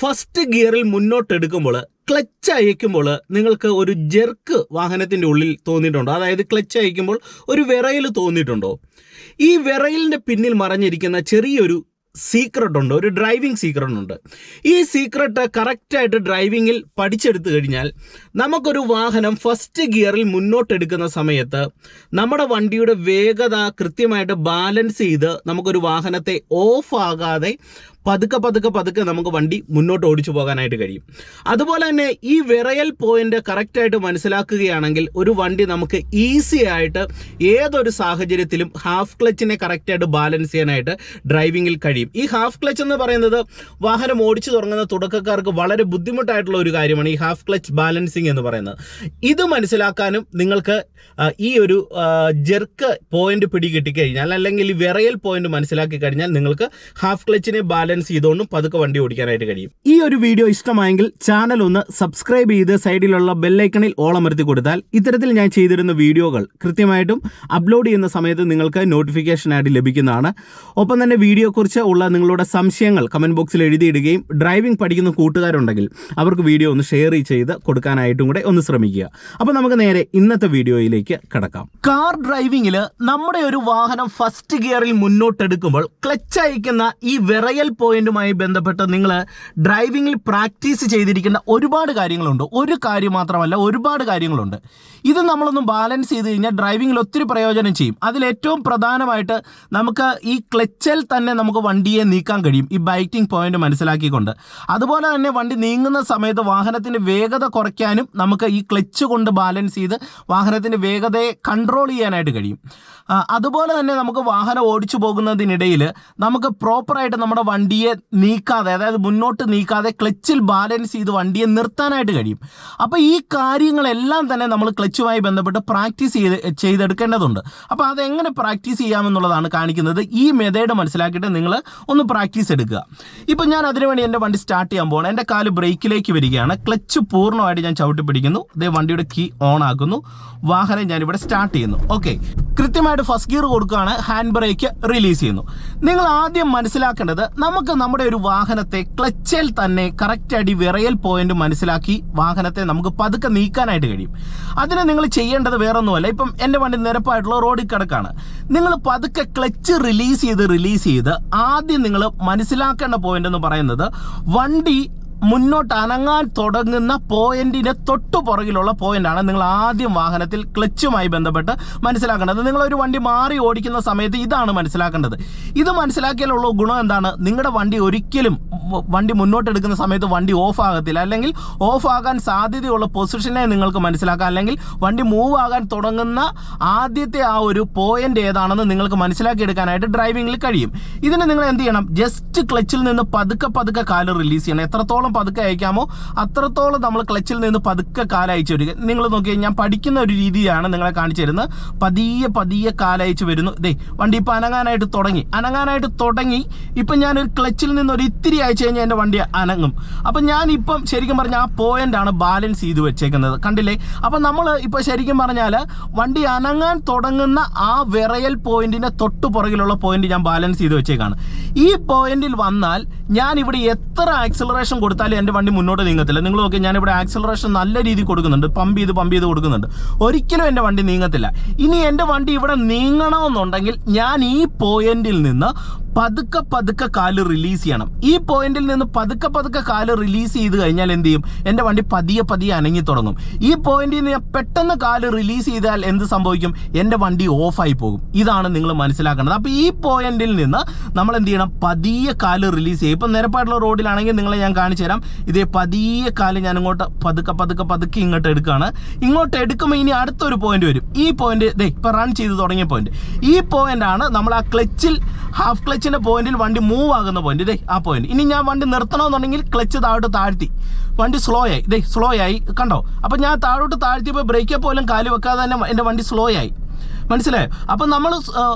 First ഗിയറിൽ മുന്നോട്ടെടുക്കുമ്പോൾ clutch അയക്കുമ്പോൾ നിങ്ങൾക്ക് ഒരു ജെർക്ക് വാഹനത്തിന്റെ ഉള്ളിൽ തോന്നിയിട്ടുണ്ടോ? അതായത് ക്ലച്ച് അയക്കുമ്പോൾ ഒരു വിറയൽ തോന്നിയിട്ടുണ്ടോ? ഈ വിറയലിന്റെ പിന്നിൽ മറഞ്ഞിരിക്കുന്ന ചെറിയൊരു സീക്രട്ട് ഉണ്ട് ഒരു ഡ്രൈവിംഗ് സീക്രട്ട് ഉണ്ട് ഈ സീക്രട്ട് കറക്റ്റായിട്ട് ഡ്രൈവിങ്ങിൽ പഠിച്ചെടുത്തു കഴിഞ്ഞാൽ നമുക്കൊരു വാഹനം ഫസ്റ്റ് ഗിയറിൽ മുന്നോട്ടെടുക്കുന്ന സമയത്ത് നമ്മുടെ വണ്ടിയുടെ വേഗത കൃത്യമായിട്ട് ബാലൻസ് ചെയ്ത് നമുക്കൊരു വാഹനത്തെ ഓഫ് ആകാതെ പതുക്കെ പതുക്കെ പതുക്കെ നമുക്ക് വണ്ടി മുന്നോട്ട് ഓടിച്ചു പോകാനായിട്ട് കഴിയും. അതുപോലെ തന്നെ ഈ വിറയൽ പോയിന്റ് കറക്റ്റായിട്ട് മനസ്സിലാക്കുകയാണെങ്കിൽ ഒരു വണ്ടി നമുക്ക് ഈസി ആയിട്ട് ഏതൊരു സാഹചര്യത്തിലും ഹാഫ് ക്ലച്ചിനെ കറക്റ്റായിട്ട് ബാലൻസ് ചെയ്യാനായിട്ട് ഡ്രൈവിങ്ങിൽ കഴിയും. ഈ ഹാഫ് ക്ലച്ച് എന്ന് പറയുന്നത് വാഹനം ഓടിച്ചു തുടങ്ങുന്ന തുടക്കക്കാർക്ക് വളരെ ബുദ്ധിമുട്ടായിട്ടുള്ള ഒരു കാര്യമാണ് ഈ ഹാഫ് ക്ലച്ച് ബാലൻസിങ് എന്ന് പറയുന്നത്. ഇത് മനസ്സിലാക്കാനും നിങ്ങൾക്ക് ഈ ഒരു ജെർക്ക് പോയിന്റ് പിടികിട്ടിക്കഴിഞ്ഞാൽ അല്ലെങ്കിൽ ഈ വിറയൽ പോയിന്റ് മനസ്സിലാക്കി കഴിഞ്ഞാൽ നിങ്ങൾക്ക് ഹാഫ് ക്ലച്ചിനെ ബാലൻസ് ചെയ്തുകൊണ്ടും പതുക്കെ വണ്ടി ഓടിക്കാനായിട്ട് കഴിയും. ഈ ഒരു വീഡിയോ ഇഷ്ടമായെങ്കിൽ ചാനൽ ഒന്ന് സബ്സ്ക്രൈബ് ചെയ്ത് സൈഡിലുള്ള ബെല്ലൈക്കണിൽ ഓളമർത്തി കൊടുത്താൽ ഇത്തരത്തിൽ ഞാൻ ചെയ്തിരുന്ന വീഡിയോകൾ കൃത്യമായിട്ടും അപ്ലോഡ് ചെയ്യുന്ന സമയത്ത് നിങ്ങൾക്ക് നോട്ടിഫിക്കേഷനായിട്ട് ലഭിക്കുന്നതാണ്. ഒപ്പം തന്നെ വീഡിയോയെക്കുറിച്ച് ഉള്ള നിങ്ങളുടെ സംശയങ്ങൾ കമന്റ് ബോക്സിൽ എഴുതിയിടുകയും ഡ്രൈവിംഗ് പഠിക്കുന്ന കൂട്ടുകാരുണ്ടെങ്കിൽ അവർക്ക് വീഡിയോ ഒന്ന് ഷെയർ ചെയ്ത് കൊടുക്കാനായിട്ടും കൂടെ ഒന്ന് ശ്രമിക്കുക. അപ്പോൾ നമുക്ക് നേരെ ഇന്നത്തെ വീഡിയോയിലേക്ക് കിടക്കാം. കാർ ഡ്രൈവിംഗിൽ നമ്മുടെ ഒരു വാഹനം ഫസ്റ്റ് ഗിയറിൽ മുന്നോട്ടെടുക്കുമ്പോൾ ക്ലച്ച് അയക്കുന്ന ഈ വിറയൽ പോയിന്റുമായി ബന്ധപ്പെട്ട് നിങ്ങൾ ഡ്രൈവിംഗിൽ പ്രാക്ടീസ് ചെയ്തിരിക്കേണ്ട ഒരുപാട് കാര്യങ്ങളുണ്ട്. ഒരു കാര്യം മാത്രമല്ല ഒരുപാട് കാര്യങ്ങളുണ്ട്. ഇത് നമ്മളൊന്ന് ബാലൻസ് ചെയ്ത് കഴിഞ്ഞാൽ ഡ്രൈവിങ്ങിൽ ഒത്തിരി പ്രയോജനം ചെയ്യും. അതിൽ ഏറ്റവും പ്രധാനമായിട്ട് നമുക്ക് ഈ ക്ലച്ചിൽ തന്നെ നമുക്ക് വണ്ടിയെ നീക്കാൻ കഴിയും. ഈ ബൈറ്റിംഗ് പോയിന്റ് മനസ്സിലാക്കിക്കൊണ്ട്. അതുപോലെ തന്നെ വണ്ടി നീങ്ങുന്ന സമയത്ത് വാഹനത്തിന്റെ വേഗത കുറയ്ക്കാനും നമുക്ക് ഈ ക്ലച്ച് കൊണ്ട് ബാലൻസ് ചെയ്ത് വാഹനത്തിന്റെ വേഗതയെ കൺട്രോൾ ചെയ്യാനായിട്ട് കഴിയും. അതുപോലെ തന്നെ നമുക്ക് വാഹനം ഓടിച്ചു പോകുന്നതിനിടയിൽ നമുക്ക് പ്രോപ്പറായിട്ട് നമ്മുടെ വണ്ടിയെ നീക്കാതെ അതായത് മുന്നോട്ട് നീക്കാതെ ക്ലച്ചിൽ ബാലൻസ് ചെയ്ത് വണ്ടിയെ നിർത്താനായിട്ട് കഴിയും. അപ്പോൾ ഈ കാര്യങ്ങളെല്ലാം തന്നെ നമ്മൾ ക്ലച്ചുമായി ബന്ധപ്പെട്ട് പ്രാക്ടീസ് ചെയ്ത് ചെയ്തെടുക്കേണ്ടതുണ്ട്. അപ്പോൾ അതെങ്ങനെ പ്രാക്ടീസ് ചെയ്യാമെന്നുള്ളതാണ് കാണിക്കുന്നത്. ഈ മെത്തേഡ് മനസ്സിലാക്കിയിട്ട് നിങ്ങൾ ഒന്ന് പ്രാക്ടീസ് എടുക്കുക. ഇപ്പോൾ ഞാൻ അതിനുവേണ്ടി എന്റെ വണ്ടി സ്റ്റാർട്ട് ചെയ്യാൻ പോകണം എന്റെ കാൽ ബ്രേക്കിലേക്ക് വരികയാണ്. ക്ലച്ച് പൂർണമായിട്ട് ഞാൻ ചവിട്ടി പിടിക്കുന്നു ഇതേ വണ്ടിയുടെ കീ ഓൺ ആക്കുന്നു. വാഹനം ഞാനിവിടെ സ്റ്റാർട്ട് ചെയ്യുന്നു. ഓക്കെ കൃത്യമായിട്ട് ഫസ്റ്റ് ഗിയർ കൊടുക്കുകയാണ് ഹാൻഡ് ബ്രേക്ക് റിലീസ് ചെയ്യുന്നു. നിങ്ങൾ ആദ്യം മനസ്സിലാക്കേണ്ടത് നമുക്ക് നമ്മുടെ ഒരു വാഹനത്തെ ക്ലച്ചിൽ തന്നെ കറക്റ്റ് അടി വിറയൽ പോയിന്റ് മനസ്സിലാക്കി വാഹനത്തെ നമുക്ക് പതുക്കെ നീക്കാനായിട്ട് കഴിയും. അതിന് നിങ്ങൾ ചെയ്യേണ്ടത് വേറൊന്നുമല്ല. ഇപ്പം എന്റെ വണ്ടി നിരപ്പായിട്ടുള്ള റോഡിൽ കിടക്കാണ്. നിങ്ങൾ പതുക്കെ ക്ലച്ച് റിലീസ് ചെയ്ത് റിലീസ് ചെയ്ത് ആദ്യം നിങ്ങൾ മനസ്സിലാക്കേണ്ട പോയിന്റ് എന്ന് പറയുന്നത് വണ്ടി മുന്നോട്ട് അനങ്ങാൻ തുടങ്ങുന്ന പോയിന്റിന് തൊട്ടു പുറകിലുള്ള പോയിന്റാണ് നിങ്ങൾ ആദ്യം വാഹനത്തിൽ ക്ലച്ചുമായി ബന്ധപ്പെട്ട് മനസ്സിലാക്കേണ്ടത്. നിങ്ങൾ ഒരു വണ്ടി മാറി ഓടിക്കുന്ന സമയത്ത് ഇതാണ് മനസ്സിലാക്കേണ്ടത്. ഇത് മനസ്സിലാക്കിയാലുള്ള ഗുണം എന്താണ്? നിങ്ങളുടെ വണ്ടി ഒരിക്കലും വണ്ടി മുന്നോട്ടെടുക്കുന്ന സമയത്ത് വണ്ടി ഓഫ് ആകത്തില്ല. അല്ലെങ്കിൽ ഓഫ് ആകാൻ സാധ്യതയുള്ള പൊസിഷനെ നിങ്ങൾക്ക് മനസ്സിലാക്കാം. അല്ലെങ്കിൽ വണ്ടി മൂവ് ആകാൻ തുടങ്ങുന്ന ആദ്യത്തെ ആ ഒരു പോയിന്റ് ഏതാണെന്ന് നിങ്ങൾക്ക് മനസ്സിലാക്കിയെടുക്കാനായിട്ട് ഡ്രൈവിംഗിൽ കഴിയും. ഇതിന് നിങ്ങൾ എന്ത് ചെയ്യണം? ജസ്റ്റ് ക്ലച്ചിൽ നിന്ന് പതുക്കെ പതുക്കെ കാൽ റിലീസ് ചെയ്യണം. എത്രത്തോളം പതുക്കെ അയക്കാമോ അത്രത്തോളം നമ്മൾ ക്ലച്ചിൽ നിന്ന് പതുക്കെ കാൽ അയച്ചു വരിക നിങ്ങൾ നോക്കിയാൽ ഞാൻ പഠിക്കുന്ന ഒരു രീതിയാണ് നിങ്ങളെ കാണിച്ചു തരുന്നത്. പതിയെ പതിയെ കാലയച്ചു വരുന്നു. ദേ വണ്ടി ഇപ്പം അനങ്ങാനായിട്ട് തുടങ്ങി. അനങ്ങാനായിട്ട് തുടങ്ങി. ഇപ്പം ഞാനൊരു ക്ലച്ചിൽ നിന്ന് ഒരു ഇത്തിരി അയച്ചു കഴിഞ്ഞാൽ എന്റെ വണ്ടി അനങ്ങും. അപ്പം ഞാൻ ഇപ്പം ശരിക്കും പറഞ്ഞാൽ ആ പോയിന്റാണ് ബാലൻസ് ചെയ്ത് വെച്ചേക്കുന്നത്. കണ്ടില്ലേ? അപ്പം നമ്മൾ ഇപ്പോൾ ശരിക്കും പറഞ്ഞാൽ വണ്ടി അനങ്ങാൻ തുടങ്ങുന്ന ആ വിറയൽ പോയിന്റിന്റെ തൊട്ടു പുറകിലുള്ള പോയിന്റ് ഞാൻ ബാലൻസ് ചെയ്ത് വെച്ചേക്കാണ്. ഈ പോയിന്റിൽ വന്നാൽ ഞാൻ ഇവിടെ എത്ര ആക്സിലറേഷൻ കൊടുത്താലും എന്റെ വണ്ടി മുന്നോട്ട് നീങ്ങത്തില്ല. നിങ്ങൾ നോക്കി ഞാൻ ഇവിടെ ആക്സിലറേഷൻ നല്ല രീതിയിൽ കൊടുക്കുന്നുണ്ട്. പമ്പ് ചെയ്ത് പമ്പ് ചെയ്ത് കൊടുക്കുന്നുണ്ട്. ഒരിക്കലും എന്റെ വണ്ടി നീങ്ങത്തില്ല. ഇനി എന്റെ വണ്ടി ഇവിടെ നീങ്ങണമെന്നുണ്ടെങ്കിൽ ഞാൻ ഈ പോയിന്റിൽ നിന്ന് പതുക്കെ പതുക്കെ കാൽ റിലീസ് ചെയ്യണം. ഈ പോയിന്റിൽ നിന്ന് പതുക്കെ പതുക്കെ കാൽ റിലീസ് ചെയ്ത് കഴിഞ്ഞാൽ എന്ത് ചെയ്യും? എന്റെ വണ്ടി പതിയെ പതിയെ അനങ്ങി തുടങ്ങും. ഈ പോയിന്റിൽ നിന്ന് ഞാൻ പെട്ടെന്ന് കാൽ റിലീസ് ചെയ്താൽ എന്ത് സംഭവിക്കും? എന്റെ വണ്ടി ഓഫായി പോകും. ഇതാണ് നിങ്ങൾ മനസ്സിലാക്കേണ്ടത്. അപ്പോൾ ഈ പോയിന്റിൽ നിന്ന് നമ്മൾ എന്ത് ചെയ്യണം? പതിയെ കാൽ റിലീസ് ചെയ്യും ഇപ്പം നിരപ്പായിട്ടുള്ള റോഡിലാണെങ്കിൽ നിങ്ങളെ ഞാൻ കാണിച്ചു തരാം. ഇതേ പതിയെ കാൽ ഞാൻ ഇങ്ങോട്ട് പതുക്കെ പതുക്കെ പതുക്കെ ഇങ്ങോട്ട് എടുക്കുകയാണ്. ഇങ്ങോട്ട് എടുക്കുമ്പോൾ ഇനി അടുത്തൊരു പോയിന്റ് വരും. ഈ പോയിന്റ് ഇപ്പം റൺ ചെയ്ത് തുടങ്ങിയ പോയിന്റ് ഈ പോയിന്റ് ആണ് നമ്മൾ ആ ക്ലച്ചിൽ ഹാഫ് ക്ലച്ചിന്റെ പോയിന്റിൽ വണ്ടി മൂവ് ആകുന്ന പോയിന്റ് ഇതേ ആ പോയിന്റ് ഇനി ഞാൻ വണ്ടി നിർത്തണമെന്നുണ്ടെങ്കിൽ ക്ലച്ച് താഴോട്ട് താഴ്ത്തി. വണ്ടി സ്ലോ ആയി. ഇതേ സ്ലോ ആയി. കണ്ടോ? അപ്പം ഞാൻ താഴോട്ട് താഴ്ത്തിയപ്പോൾ ബ്രേക്കിൽ പോലും കാൽ വെക്കാതെ തന്നെ എന്റെ വണ്ടി സ്ലോ ആയി. മനസ്സിലായോ? അപ്പം നമ്മൾ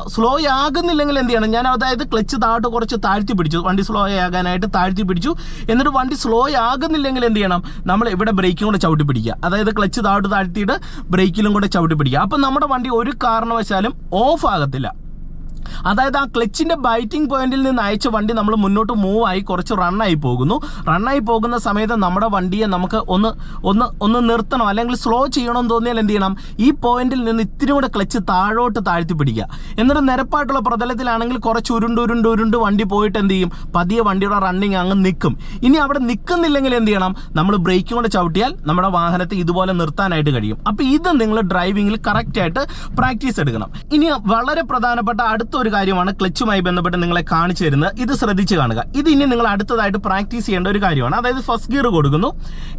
സ്ലോ ആകുന്നില്ലെങ്കിൽ എന്ത് ചെയ്യണം? ഞാൻ അതായത് ക്ലച്ച് താഴോട്ട് കുറച്ച് താഴ്ത്തി പിടിച്ചു. വണ്ടി സ്ലോ ആകാനായിട്ട് താഴ്ത്തി പിടിച്ചു. എന്നിട്ട് വണ്ടി സ്ലോ ആകുന്നില്ലെങ്കിൽ എന്ത് ചെയ്യണം? നമ്മൾ ഇവിടെ ബ്രേക്കും കൂടെ ചവിട്ടി പിടിക്കുക. അതായത് ക്ലച്ച് താഴോട്ട് താഴ്ത്തിയിട്ട് ബ്രേക്കിലും കൂടെ ചവിട്ടി പിടിക്കുക. അപ്പം നമ്മുടെ വണ്ടി ഒരു കാരണവശാലും ഓഫ് ആകത്തില്ല. അതായത് ആ ക്ലച്ചിന്റെ ബൈറ്റിംഗ് പോയിന്റിൽ നിന്ന് അയച്ച വണ്ടി നമ്മൾ മുന്നോട്ട് മൂവ് ആയി കുറച്ച് റണ്ണായി പോകുന്നു. റണ്ണായി പോകുന്ന സമയത്ത് നമ്മുടെ വണ്ടിയെ നമുക്ക് ഒന്ന് ഒന്ന് ഒന്ന് നിർത്തണം. അല്ലെങ്കിൽ സ്ലോ ചെയ്യണം എന്ന് തോന്നിയാൽ എന്ത് ചെയ്യണം? ഈ പോയിന്റിൽ നിന്ന് ഇത്തിരി കൂടെ ക്ലച്ച് താഴോട്ട് താഴ്ത്തി പിടിക്കുക. എന്നിട്ട് നിരപ്പായിട്ടുള്ള പ്രതലത്തിലാണെങ്കിൽ കുറച്ച് ഉരുണ്ട് ഉരുണ്ട് ഉരുണ്ട് വണ്ടി പോയിട്ട് എന്ത് ചെയ്യും? പതിയെ വണ്ടിയുടെ റണ്ണിങ് അങ്ങ് നിൽക്കും. ഇനി അവിടെ നിൽക്കുന്നില്ലെങ്കിൽ എന്ത് ചെയ്യണം? നമ്മൾ ബ്രേക്കും കൂടെ ചവിട്ടിയാൽ നമ്മുടെ വാഹനത്തെ ഇതുപോലെ നിർത്താനായിട്ട് കഴിയും. അപ്പോൾ ഇത് നിങ്ങൾ ഡ്രൈവിങ്ങിൽ കറക്റ്റായിട്ട് പ്രാക്ടീസ് എടുക്കണം. ഇനി വളരെ പ്രധാനപ്പെട്ട അടുത്ത ഒരു കാര്യമാണ് ക്ലച്ചുമായി ബന്ധപ്പെട്ട് നിങ്ങളെ കാണിച്ചു തരുന്നത്. ഇത് ശ്രദ്ധിച്ച് കാണുക. ഇത് ഇനി നിങ്ങൾ അടുത്തതായിട്ട് പ്രാക്ടീസ് ചെയ്യേണ്ട ഒരു കാര്യമാണ്. അതായത് ഫസ്റ്റ് ഗിയർ കൊടുക്കുന്നു.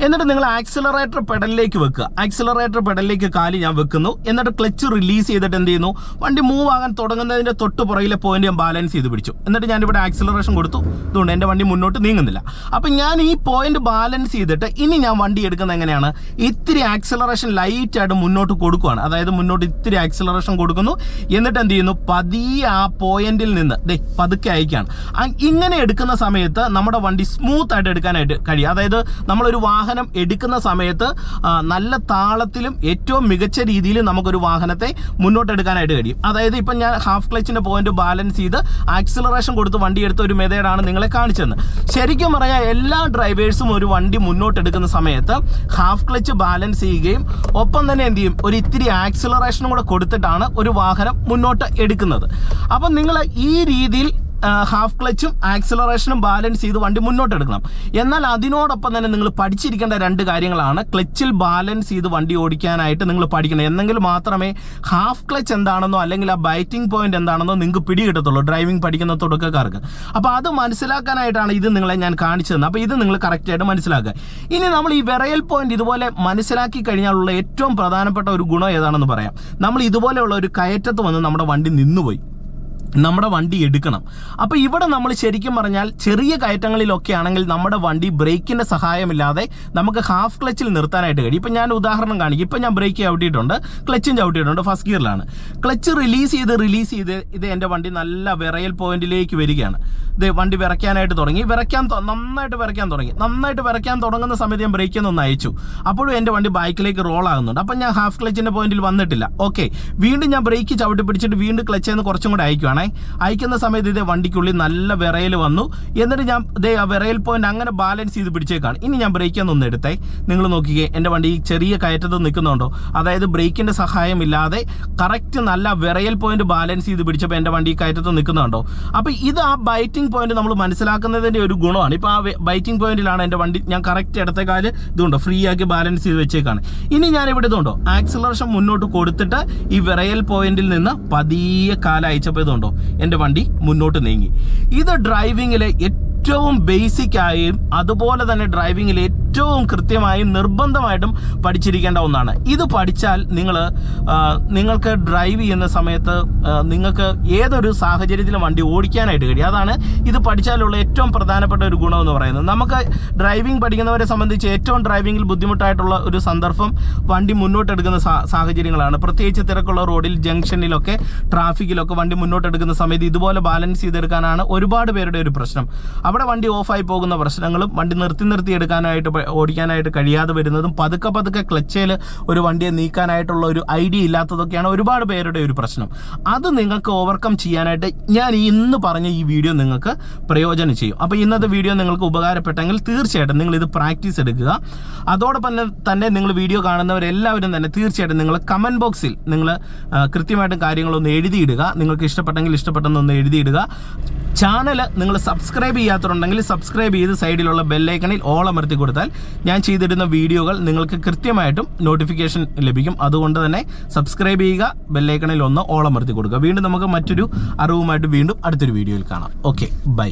എന്നിട്ട് നിങ്ങൾ ആക്സിലറേറ്റർ പെഡലിലേക്ക് വെക്കുക. ആക്സിലറേറ്റർ പെഡലിലേക്ക് കാൽ ഞാൻ വെക്കുന്നു. എന്നിട്ട് ക്ലച്ച് റിലീസ് ചെയ്തിട്ട് എന്ത് ചെയ്യുന്നു? വണ്ടി മൂവ് ആകാൻ തുടങ്ങുന്നതിന്റെ തൊട്ട് പുറകിലെ പോയിന്റ് ഞാൻ ബാലൻസ് ചെയ്ത് പിടിച്ചു. എന്നിട്ട് ഞാനിവിടെ ആക്സിലറേഷൻ കൊടുത്തു. അതുകൊണ്ട് എന്റെ വണ്ടി മുന്നോട്ട് നീങ്ങുന്നില്ല. അപ്പം ഞാൻ ഈ പോയിന്റ് ബാലൻസ് ചെയ്തിട്ട് ഇനി ഞാൻ വണ്ടി എടുക്കുന്നത് എങ്ങനെയാണ്? ഇത്തിരി ആക്സിലറേഷൻ ലൈറ്റായിട്ട് മുന്നോട്ട് കൊടുക്കുകയാണ് അതായത് മുന്നോട്ട് ഇത്തിരി ആക്സിലറേഷൻ കൊടുക്കുന്നു. എന്നിട്ട് എന്ത് ചെയ്യുന്നു? പതിയെ ആ പോയിന്റിൽ നിന്ന് ദേ പതുക്കെ അയക്കുകയാണ് ഇങ്ങനെ എടുക്കുന്ന സമയത്ത് നമ്മുടെ വണ്ടി സ്മൂത്ത് ആയിട്ട് എടുക്കാനായിട്ട് കഴിയും. അതായത് നമ്മളൊരു വാഹനം എടുക്കുന്ന സമയത്ത് നല്ല താളത്തിലും ഏറ്റവും മികച്ച രീതിയിൽ നമുക്കൊരു വാഹനത്തെ മുന്നോട്ട് എടുക്കാനായിട്ട് കഴിയും. അതായത് ഇപ്പം ഞാൻ ഹാഫ് ക്ലച്ചിന്റെ പോയിന്റ് ബാലൻസ് ചെയ്ത് ആക്സിലറേഷൻ കൊടുത്ത് വണ്ടി എടുത്ത ഒരു മെതേഡാണ് നിങ്ങളെ കാണിച്ചത്. ശരിക്കും പറഞ്ഞാൽ എല്ലാ ഡ്രൈവേഴ്സും ഒരു വണ്ടി മുന്നോട്ട് എടുക്കുന്ന സമയത്ത് ഹാഫ് ക്ലച്ച് ബാലൻസ് ചെയ്യുകയും ഒപ്പം തന്നെ എന്ത് ചെയ്യും? ഒരു ഇത്തിരി ആക്സിലറേഷനും കൂടെ കൊടുത്തിട്ടാണ് ഒരു വാഹനം മുന്നോട്ട് എടുക്കുന്നത്. അപ്പം നിങ്ങൾ ഈ രീതിയിൽ ഹാഫ് ക്ലച്ചും ആക്സിലറേഷനും ബാലൻസ് ചെയ്ത് വണ്ടി മുന്നോട്ട് എടുക്കണം എന്നാൽ അതിനോടൊപ്പം തന്നെ നിങ്ങൾ പഠിച്ചിരിക്കേണ്ട രണ്ട് കാര്യങ്ങളാണ്. ക്ലച്ചിൽ ബാലൻസ് ചെയ്ത് വണ്ടി ഓടിക്കാനായിട്ട് നിങ്ങൾ പഠിക്കണം. എന്നെങ്കിൽ മാത്രമേ ഹാഫ് ക്ലച്ച് എന്താണെന്നോ അല്ലെങ്കിൽ ആ ബൈറ്റിംഗ് പോയിന്റ് എന്താണെന്നോ നിങ്ങൾക്ക് പിടികിട്ടത്തുള്ളൂ ഡ്രൈവിംഗ് പഠിക്കുന്ന തുടക്കക്കാർക്ക്. അപ്പോൾ അത് മനസ്സിലാക്കാനായിട്ടാണ് ഇത് നിങ്ങളെ ഞാൻ കാണിച്ചു തന്നത്. അപ്പോൾ ഇത് നിങ്ങൾ കറക്റ്റായിട്ട് മനസ്സിലാക്കുക. ഇനി നമ്മൾ ഈ വിറയൽ പോയിന്റ് ഇതുപോലെ മനസ്സിലാക്കി കഴിഞ്ഞാലുള്ള ഏറ്റവും പ്രധാനപ്പെട്ട ഒരു ഗുണം ഏതാണെന്ന് പറയാം. നമ്മൾ ഇതുപോലെയുള്ള ഒരു കയറ്റത്ത് വന്ന് നമ്മുടെ വണ്ടി നിന്നുപോയി. നമ്മുടെ വണ്ടി എടുക്കണം. അപ്പോൾ ഇവിടെ നമ്മൾ ശരിക്കും പറഞ്ഞാൽ ചെറിയ കയറ്റങ്ങളിലൊക്കെ ആണെങ്കിൽ നമ്മുടെ വണ്ടി ബ്രേക്കിന്റെ സഹായമില്ലാതെ നമുക്ക് ഹാഫ് ക്ലച്ചിൽ നിർത്താനായിട്ട് കഴിയും. ഇപ്പം ഞാൻ ഉദാഹരണം കാണിക്കും. ഇപ്പം ഞാൻ ബ്രേക്ക് ചവിട്ടിയിട്ടുണ്ട്. ക്ലച്ചും ചവിട്ടിയിട്ടുണ്ട്. ഫസ്റ്റ് ഗിയറിലാണ്. ക്ലച്ച് റിലീസ് ചെയ്ത് റിലീസ് ചെയ്ത് ഇത് എന്റെ വണ്ടി നല്ല വിറയൽ പോയിന്റിലേക്ക് വരികയാണ്. ഇത് വണ്ടി വിറയ്ക്കാനായിട്ട് തുടങ്ങി. വിറയ്ക്കാൻ നന്നായിട്ട് വിറയ്ക്കാൻ തുടങ്ങി. നന്നായിട്ട് വിറയ്ക്കാൻ തുടങ്ങുന്ന സമയത്ത് ഞാൻ ബ്രേക്കിൽ നിന്ന് ഒന്ന് അയച്ചു. അപ്പോഴും എന്റെ വണ്ടി ബൈക്കിലേക്ക് റോൾ ആകുന്നുണ്ട് അപ്പം ഞാൻ ഹാഫ് ക്ലച്ചിന്റെ പോയിന്റിൽ വന്നിട്ടില്ല. ഓക്കെ. വീണ്ടും ഞാൻ ബ്രേക്ക് ചവിട്ടി പിടിച്ചിട്ട് വീണ്ടും ക്ലച്ചിൽ നിന്ന് കുറച്ചും കൂടെ അയക്കുവാണേ അയക്കുന്ന സമയത്ത് ഇതേ വണ്ടിക്കുള്ളിൽ നല്ല വിറയൽ വന്നു. എന്നിട്ട് ഞാൻ ഇതേ ആ വിറയൽ പോയിന്റ് അങ്ങനെ ബാലൻസ് ചെയ്ത് പിടിച്ചേക്കാണ്. ഇനി ഞാൻ ബ്രേക്ക് ഒന്ന് എടുത്തേ. നിങ്ങൾ നോക്കിക്കേ എന്റെ വണ്ടി ചെറിയ കയറ്റത്ത് നിൽക്കുന്നുണ്ടോ? അതായത് ബ്രേക്കിന്റെ സഹായം ഇല്ലാതെ കറക്റ്റ് നല്ല വിറയൽ പോയിന്റ് ബാലൻസ് ചെയ്ത് പിടിച്ചപ്പോൾ എന്റെ വണ്ടി കയറ്റത്ത് നിൽക്കുന്നുണ്ടോ? അപ്പോൾ ഇത് ആ ബൈറ്റിംഗ് പോയിന്റ് നമ്മൾ മനസ്സിലാക്കുന്നതിന്റെ ഒരു ഗുണമാണ്. ഇപ്പോൾ ആ ബൈറ്റിംഗ് പോയിന്റിലാണ് എന്റെ വണ്ടി ഞാൻ കറക്റ്റ് ഇടത്തെ കാൽ ഇതുണ്ടോ? ഫ്രീ ആക്കി ബാലൻസ് ചെയ്ത് വെച്ചേക്കാണ്. ഇനി ഞാൻ ഇവിടെ ഇതുണ്ടോ? ആക്സിലറേഷൻ മുന്നോട്ട് കൊടുത്തിട്ട് ഈ വിറയൽ പോയിന്റിൽ നിന്ന് പതിയെ കാല അയച്ചപ്പോൾ ഇതുണ്ടോ എന്റെ വണ്ടി മുന്നോട്ട് നീങ്ങി. ഇത് ഡ്രൈവിങ്ങിലെ ഏറ്റവും ബേസിക് ആയും അതുപോലെ തന്നെ ഡ്രൈവിങ്ങിൽ ഏറ്റവും കൃത്യമായി നിർബന്ധമായിട്ടും പഠിച്ചിരിക്കേണ്ട ഒന്നാണ്. ഇത് പഠിച്ചാൽ നിങ്ങൾ നിങ്ങൾക്ക് ഡ്രൈവ് ചെയ്യുന്ന സമയത്ത് നിങ്ങൾക്ക് ഏതൊരു സാഹചര്യത്തിലും വണ്ടി ഓടിക്കാനായിട്ട് കഴിയും. അതാണ് ഇത് പഠിച്ചാലുള്ള ഏറ്റവും പ്രധാനപ്പെട്ട ഒരു ഗുണമെന്ന് പറയുന്നത്. നമുക്ക് ഡ്രൈവിംഗ് പഠിക്കുന്നവരെ സംബന്ധിച്ച് ഏറ്റവും ഡ്രൈവിംഗിൽ ബുദ്ധിമുട്ടായിട്ടുള്ള ഒരു സന്ദർഭം വണ്ടി മുന്നോട്ടെടുക്കുന്ന സാഹചര്യങ്ങളാണ്. പ്രത്യേകിച്ച് തിരക്കുള്ള റോഡിൽ ജംഗ്ഷനിലൊക്കെ ട്രാഫിക്കിലൊക്കെ വണ്ടി മുന്നോട്ടെടുക്കുന്ന സമയത്ത് ഇതുപോലെ ബാലൻസ് ചെയ്തെടുക്കാനാണ് ഒരുപാട് പേരുടെ ഒരു പ്രശ്നം. അവിടെ വണ്ടി ഓഫായി പോകുന്ന പ്രശ്നങ്ങളും വണ്ടി നിർത്തി നിർത്തി എടുക്കാനായിട്ട് ഓടിക്കാനായിട്ട് കഴിയാതെ വരുന്നതും പതുക്കെ പതുക്കെ ക്ലച്ചയിൽ ഒരു വണ്ടിയെ നീക്കാനായിട്ടുള്ള ഒരു ഐഡിയ ഇല്ലാത്തതൊക്കെയാണ് ഒരുപാട് പേരുടെ ഒരു പ്രശ്നം. അത് നിങ്ങൾക്ക് ഓവർകം ചെയ്യാനായിട്ട് ഞാൻ ഇന്ന് പറഞ്ഞ ഈ വീഡിയോ നിങ്ങൾക്ക് പ്രയോജനം ചെയ്യും. അപ്പോൾ ഇന്നത്തെ വീഡിയോ നിങ്ങൾക്ക് ഉപകാരപ്പെട്ടെങ്കിൽ തീർച്ചയായിട്ടും നിങ്ങൾ ഇത് പ്രാക്ടീസ് എടുക്കുക. അതോടൊപ്പം തന്നെ നിങ്ങൾ വീഡിയോ കാണുന്നവരെല്ലാവരും തന്നെ തീർച്ചയായിട്ടും നിങ്ങൾ കമന്റ് ബോക്സിൽ നിങ്ങൾ കൃത്യമായിട്ടും കാര്യങ്ങളൊന്ന് എഴുതിയിടുക. നിങ്ങൾക്ക് ഇഷ്ടപ്പെട്ടെങ്കിൽ ഇഷ്ടപ്പെട്ടെന്നൊന്ന് എഴുതിയിടുക. ചാനൽ നിങ്ങൾ സബ്സ്ക്രൈബ് ചെയ്യാത്തതുണ്ടെങ്കിൽ സബ്സ്ക്രൈബ് ചെയ്ത് സൈഡിലുള്ള ബെല്ലൈക്കണിൽ ഓൾ അമർത്തി കൊടുത്താൽ ഞാൻ ചെയ്തിടുന്ന വീഡിയോകൾ നിങ്ങൾക്ക് കൃത്യമായിട്ടും നോട്ടിഫിക്കേഷൻ ലഭിക്കും. അതുകൊണ്ട് തന്നെ സബ്സ്ക്രൈബ് ചെയ്യുക ബെല്ലൈക്കണിൽ ഒന്ന് ഓളമർത്തി കൊടുക്കുക. വീണ്ടും നമുക്ക് മറ്റൊരു അറിവുമായിട്ട് വീണ്ടും അടുത്തൊരു വീഡിയോയിൽ കാണാം. Okay bye